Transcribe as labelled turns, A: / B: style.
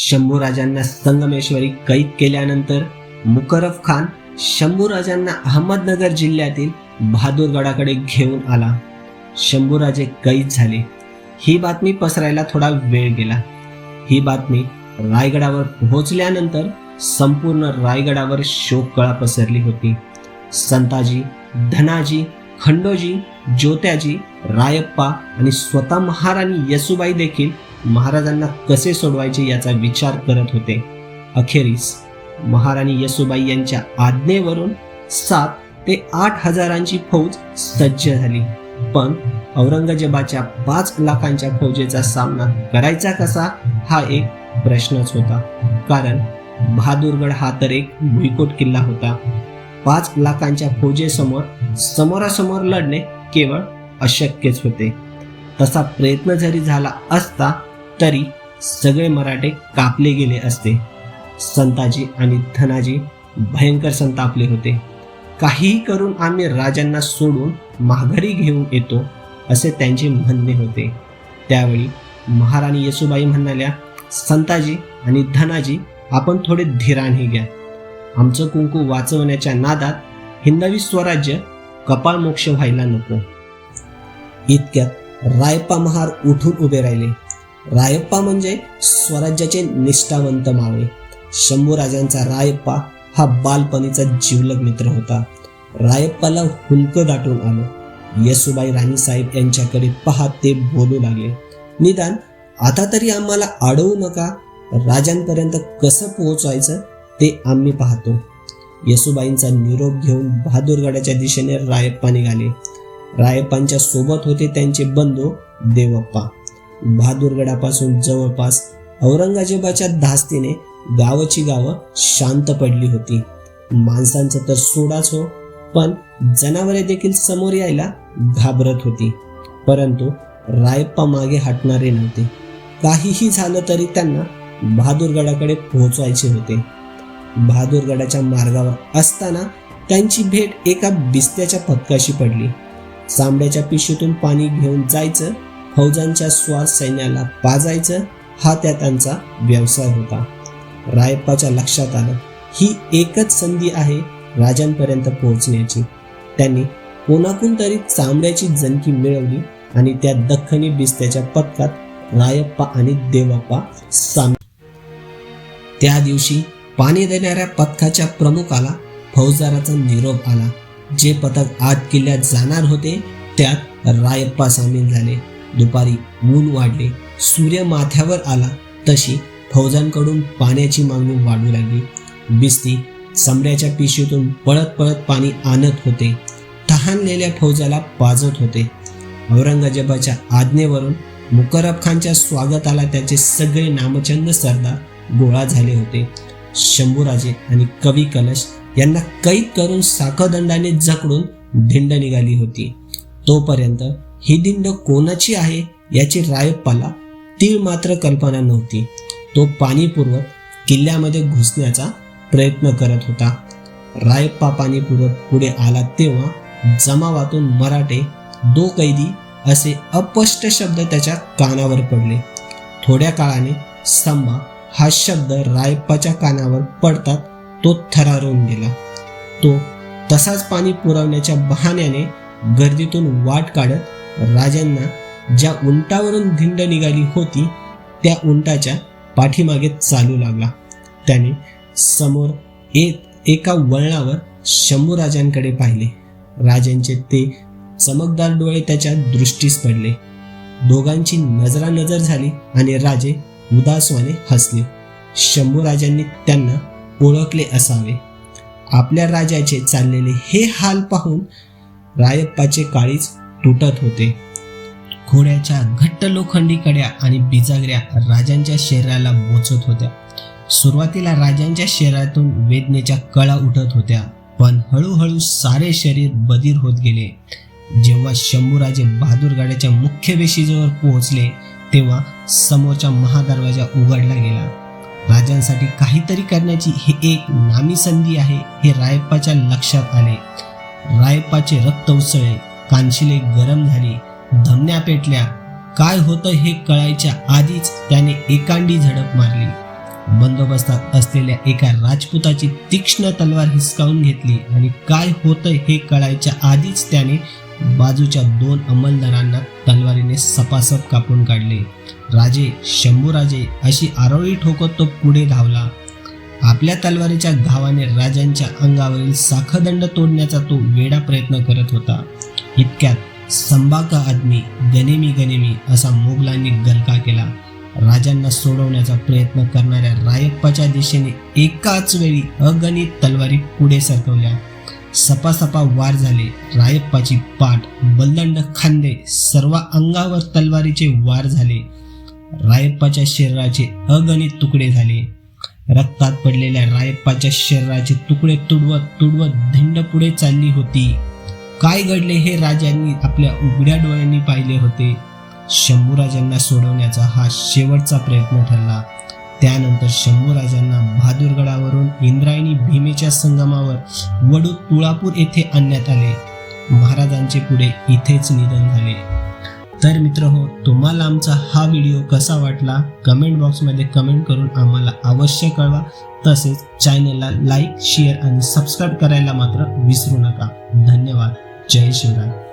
A: शंभूराजांना संगमेश्वरी कैद केल्यानंतर मुकरफ खान शंभूराजांना अहमदनगर जिल्ह्यातील बहादूरगडाकडे घेऊन आला. शंभूराजे कैद झाले. ही बातमी पसरायला थोडा वेळ गेला. ही बातमी रायगडावर पोहोचल्यानंतर संपूर्ण रायगडावर शोककळा पसरली होती. संताजी धनाजी खंडोजी ज्योत्याजी रायप्पा आणि स्वतः महाराणी येसुबाई देखील महाराजांना कसे सोडवायचे याचा विचार करत होते. अखेरीस महाराणी येसुबाई यांच्या आज्ञेवरून सात ते आठ हजारांची फौज सज्ज झाली. पण औरंगजेबाच्या पाच लाखांच्या फौजेचा सामना करायचा कसा हा एक प्रश्नच होता. कारण बहादूरगड हा तर एक भुईकोट किल्ला होता. पाच लाखांच्या फौजेसमोर समोरासमोर लढणे केवळ अशक्यच होते. तसा प्रयत्न जरी झाला असता तरी सगळे मराठे कापले गेले असते. संताजी आणि धनाजी भयंकर संतापले होते. काहीही करून आम्ही राजांना सोडून माघारी घेऊन येतो असे त्यांचे म्हणणे होते. त्यावेळी महाराणी येसुबाई म्हणाल्या संताजी आणि धनाजी आपण थोडे धीराने घ्या. आमचं कुंकू वाचवण्याच्या नादात हिंदवी स्वराज्य कपाळमोक्ष व्हायला नको. इतक्यात रायपा महार उठून उभे राहिले. रायप्पा म्हणजे स्वराज्याचे निष्ठावंत मावळे. शंभूराजांचा रायप्पा हा बालपणीचा जिवलग मित्र होता. रायप्पाला हुंक दाटून आलं. येसुबाई राणीसाहेब यांच्याकडे पाहत ते बोलू लागले. निदान आता तरी आम्हाला अडवू नका. राजांपर्यंत कसं पोहोचवायचं ते आम्ही पाहतो. येसुबाईंचा निरोप घेऊन बहादूरगडाच्या दिशेने रायप्पा निघाले. रायप्पांच्या सोबत होते त्यांचे बंधू देवप्पा. बहादूरगडापासून जवळपास औरंगजेबाच्या धास्तीने गावाची गावं शांत पडली होती. माणसांचं तर सोडाच हो पण जनावरे देखील समोर यायला घाबरत होती. परंतु रायप्पा मागे हटणारे नव्हते. काहीही झालं तरी त्यांना बहादूरगडाकडे पोहोचवायचे होते. बहादूरगडाच्या मार्गावर असताना त्यांची भेट एका बिस्त्याच्या पथकाशी पडली. चांबड्याच्या पिशवीतून पाणी घेऊन जायचं फौजांच्या स्वार सैन्याला पाजायचं हा त्या त्यांचा व्यवसाय होता. रायप्पाच्या लक्षात आलं ही एकच संधी आहे राजांपर्यंत पोहोचण्याची. त्यांनी कोणाकून तरी चांबड्याची जनकी मिळवली आणि त्या दख्खनी बिस्त्याच्या पथकात रायप्पा आणि देवप्पा सामील. त्या दिवशी पाणी देणाऱ्या पथकाच्या प्रमुखाला फौजदाराचा निरोप आला. जे पथक आत किल्ल्यात जाणार होते त्यात रायप्पा सामील झाले. दुपारी ऊन वाढले सूर्य माथ्यावर आला तशी फौजांकडून पाण्याची मागणी वाढू लागली. बिस्ती चमड्याच्या पिशवीतून पळत पळत पाणी आणत होते. तहानलेल्या फौजाला पाजत होते. औरंगजेबाच्या आज्ञेवरून मुकरब खानच्या स्वागताला त्याचे सगळे नामचंद सरदार गोळा झाले होते. शंभूराजे आणि कवी कलश यांना कैद करून साखदंडाने जखडून धिंड निघाली होती. तोपर्यंत ही दिंड कोणाची आहे याची रायप्पाला तीळ मात्र कल्पना नव्हती. तो पाणी पुरवत किल्ल्यामध्ये घुसण्याचा प्रयत्न करत होता. रायप्पा पाणी पुरवत पुढे आला तेव्हा जमावातून मराठे दो कैदी असे अपष्ट शब्द त्याच्या कानावर पडले. थोड्या काळाने स्तंभा हा शब्द रायप्पाच्या कानावर पडतात तो थरारून गेला. तो तसाच पाणी पुरवण्याच्या बहाण्याने गर्दीतून वाट काढत राजांना ज्या उंटावरून धिंड निघाली होती त्या उंटाच्या पाठीमागे चालू लागला. त्याने समोर एक एका वळणावर शंभू राजांकडे पाहिले. राजांचे ते चमकदार डोळे त्याच्या दृष्टीस पडले. दोघांची नजरानजर झाली आणि राजे उदासवाने हसले. शंभू राजांनी त्यांना ओळखले असावे. आपल्या राजाचे चाललेले हे हाल पाहून रायप्पाचे काळीच तुटत होते. घोड्याच्या घट्ट लोखंडी कड्या आणि बिजागऱ्या राजांच्या शरीराला बोचत होत्या. सुरुवातीला राजांच्या शरीरातून वेदनेच्या कळा उठत होत्या पण हळूहळू सारे शरीर बधीर होत गेले. जेव्हा शंभूराजे बहादूरगडाच्या मुख्य वेशीजवळ पोहोचले तेव्हा समोरचा महादरवाजा उघडला गेला. राजांसाठी काहीतरी करण्याची ही एक नामी संधी आहे हे रायप्पाच्या लक्षात आले. रायप्पाचे रक्त उसळले. कानशिले गरम झाली. धमन्या पेटल्या. काय होतं हे कळायच्या आधीच त्याने एकांडी झडप मारली. बंदोबस्तात असलेल्या एका राजपुताची तीक्ष्ण तलवार हिसकावून घेतली आणि काय होतं हे कळायच्या आधीच त्याने बाजूच्या दोन अंमलदारांना तलवारीने सपासप कापून काढले. राजे शंभूराजे अशी आरोळी ठोकत तो पुढे धावला. आपल्या तलवारीच्या घावाने राजांच्या अंगावरील साखदंड तोडण्याचा तो वेडा प्रयत्न करत होता. इतक्यात संबाका आदमी गनेमी गनेमी असा मोगलांनी गलका केला. राजांना सोडवण्याचा प्रयत्न करणाऱ्या रायप्पाच्या दिशेने एकाच वेळी अगणित तलवारी पुढे सरकवल्या. सपासपा वार झाले. रायप्पाची पाठ बलदंड खांदे सर्व अंगावर तलवारीचे वार झाले. रायप्पाच्या शरीराचे अगणित तुकडे झाले. रक्तात पडलेल्या रायप्पाच्या शरीराचे तुकडे तुडवत तुडवत धिंड पुढे चालली होती. काय घडले हे राजांनी आपल्या उघड्या डोळ्यांनी पाहिले होते. शंभूराजांना सोडवण्याचा हा शेवटचा प्रयत्न ठरला. त्यानंतर शंभूराजांना बहादूरगडावरून इंद्रायणी भीमेच्या संगमावर वडू तुळापूर येथे आणण्यात आले. महाराजांचे पुढे इथेच निधन झाले. तर मित्र हो तुम्हाला आमचा हा व्हिडिओ कसा वाटला? कमेंट बॉक्समध्ये कमेंट करून आम्हाला अवश्य कळवा. तसेच चॅनलला लाईक शेअर आणि सबस्क्राईब करायला मात्र विसरू नका. धन्यवाद. जय शिवराय